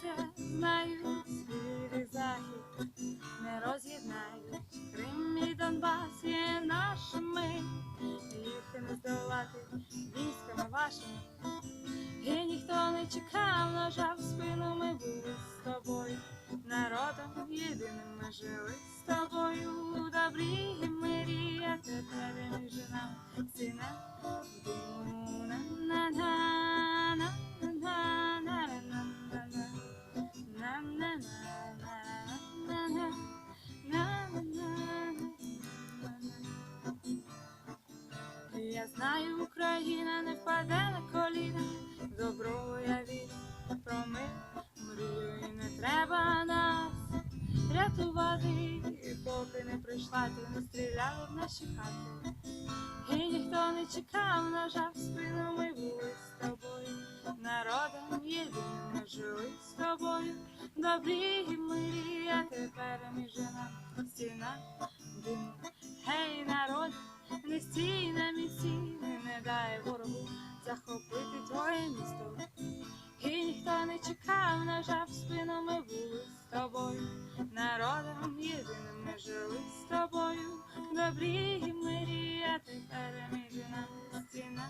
Сонця знають схід захід, не роз'єднають Крим і Донбас є нашими, їх не здолати військами вашими. І ніхто не чекав, ножа в спину ми були з тобою, народом єдиним ми жили з тобою, добрі і мирі, я тебе Знаю, Україна не впаде на коліна, добро я вірю, про мир мрію і не треба нас рятувати, поки не прийшла, ти не стріляли в наші хати. І ніхто не чекав, ножа в спину, ми були з тобою. Народом єдиним жили з тобою. Добрі і мирі, а тепер між нами стіна дим. Гей, народ, не стій дай ворогу захопити твоє місто. І ніхто не чекав, ножа в спину, ми були з тобою. Народом єдиним ми жили з тобою. Добрі і мирі, а тепер між нами стіна.